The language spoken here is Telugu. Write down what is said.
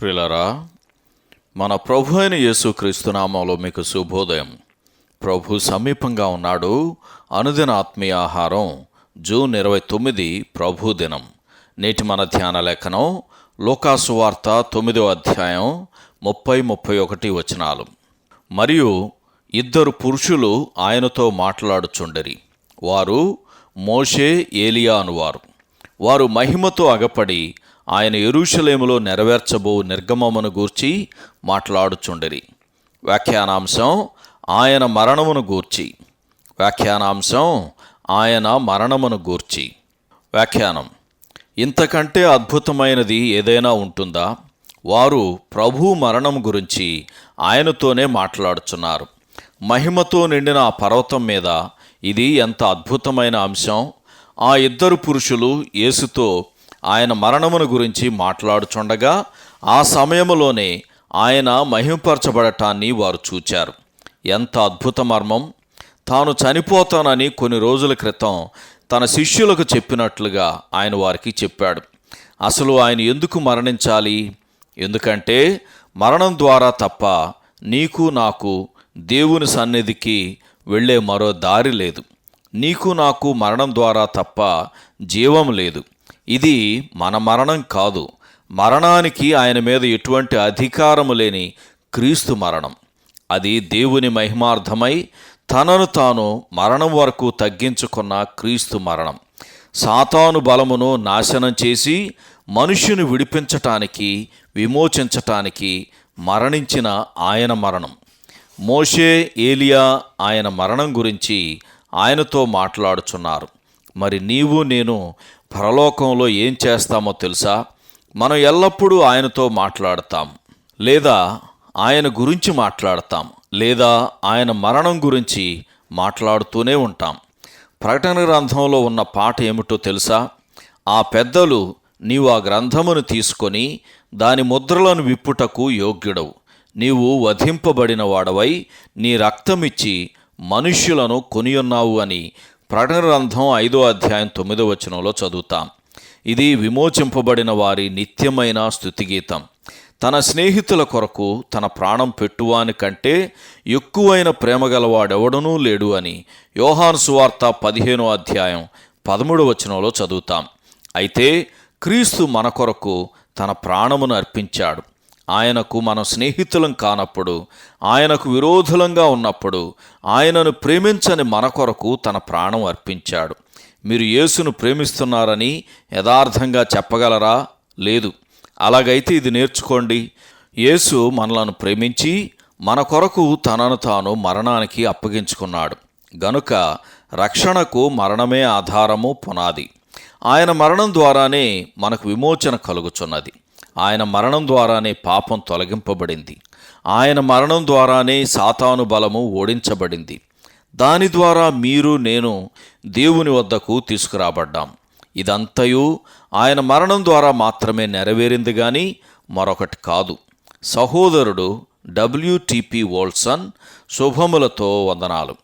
ప్రిలరా మన ప్రభు అయిన యేసుక్రీస్తు నామంలో మీకు శుభోదయం. ప్రభు సమీపంగా ఉన్నాడు. అనుదిన ఆత్మీయ ఆహారం జూన్ ఇరవై తొమ్మిది ప్రభు దినం. నేటి మన ధ్యాన లేఖనం లోకాసు వార్త తొమ్మిదో అధ్యాయం ముప్పై ముప్పై ఒకటి వచనాలు. మరియు ఇద్దరు పురుషులు ఆయనతో మాట్లాడుచుండరి. వారు మోషే ఏలియా అనువారు. వారు మహిమతో అగపడి ఆయన ఎరుషలేములో నెరవేర్చబో నిర్గమమును గూర్చి మాట్లాడుచుండరి. వ్యాఖ్యానాంశం ఆయన మరణమును గూర్చి. వ్యాఖ్యానాంశం ఆయన మరణమును గూర్చి. వ్యాఖ్యానం ఇంతకంటే అద్భుతమైనది ఏదైనా ఉంటుందా? వారు ప్రభు మరణం గురించి ఆయనతోనే మాట్లాడుచున్నారు. మహిమతో నిండిన ఆ పర్వతం మీద ఇది ఎంత అద్భుతమైన అంశం? ఆ ఇద్దరు పురుషులు యేసుతో ఆయన మరణమును గురించి మాట్లాడుచుండగా ఆ సమయంలోనే ఆయన మహింపరచబడటాన్ని వారు చూచారు. ఎంత అద్భుత మర్మం! తాను చనిపోతానని కొన్ని రోజుల క్రితం తన శిష్యులకు చెప్పినట్లుగా ఆయన వారికి చెప్పాడు. అసలు ఆయన ఎందుకు మరణించాలి? ఎందుకంటే మరణం ద్వారా తప్ప నీకు నాకు దేవుని సన్నిధికి వెళ్ళే మరో దారి లేదు. నీకు నాకు మరణం ద్వారా తప్ప జీవం లేదు. ఇది మన మరణం కాదు. మరణానికి ఆయన మీద ఎటువంటి అధికారము లేని క్రీస్తు మరణం. అది దేవుని మహిమార్థమై తనను తాను మరణం వరకు తగ్గించుకున్న క్రీస్తు మరణం. సాతాను బలమును నాశనం చేసి మనుష్యుని విడిపించటానికి విమోచించటానికి మరణించిన ఆయన మరణం. మోషే ఏలియా ఆయన మరణం గురించి ఆయనతో మాట్లాడుచున్నారు. మరి నీవు నేను పరలోకంలో ఏం చేస్తామో తెలుసా? మనం ఎల్లప్పుడూ ఆయనతో మాట్లాడతాం. లేదా ఆయన గురించి మాట్లాడతాం. లేదా ఆయన మరణం గురించి మాట్లాడుతూనే ఉంటాం. ప్రకటన గ్రంథంలో ఉన్న పాట ఏమిటో తెలుసా? ఆ పెద్దలు నీవు ఆ గ్రంథమును తీసుకొని దాని ముద్రలను విప్పుటకు యోగ్యుడవు. నీవు వధింపబడిన వాడవై నీ రక్తమిచ్చి మనుష్యులను కొనియున్నావు అని ప్రకటన గ్రంథం ఐదో అధ్యాయం తొమ్మిదో వచనంలో చదువుతాం. ఇది విమోచింపబడిన వారి నిత్యమైన స్థుతిగీతం. తన స్నేహితుల కొరకు తన ప్రాణం పెట్టువాని కంటే ఎక్కువైన ప్రేమ గలవాడెవడనూ లేడు అని యోహాను సువార్త పదిహేనో అధ్యాయం పదమూడు వచనంలో చదువుతాం. అయితే క్రీస్తు మన కొరకు తన ప్రాణమును అర్పించాడు. ఆయనకు మనం స్నేహితులం కానప్పుడు ఆయనకు విరోధులంగా ఉన్నప్పుడు ఆయనను ప్రేమించని మన కొరకు తన ప్రాణం అర్పించాడు. మీరు యేసును ప్రేమిస్తున్నారని యథార్థంగా చెప్పగలరా? లేదు. అలాగైతే ఇది నేర్చుకోండి. యేసు మనలను ప్రేమించి మన కొరకు తనను తాను మరణానికి అప్పగించుకున్నాడు. గనుక రక్షణకు మరణమే ఆధారము పునాది. ఆయన మరణం ద్వారానే మనకు విమోచన కలుగుచున్నది. ఆయన మరణం ద్వారానే పాపం తొలగింపబడింది. ఆయన మరణం ద్వారానే సాతాను బలము ఓడించబడింది. దాని ద్వారా మీరు నేను దేవుని వద్దకు తీసుకురాబడ్డాం. ఇదంతయు ఆయన మరణం ద్వారా మాత్రమే నెరవేరింది కానీ మరొకటి కాదు. సహోదరుడు డబ్ల్యూటిపి వోల్సన్ శుభములతో వందనాలు.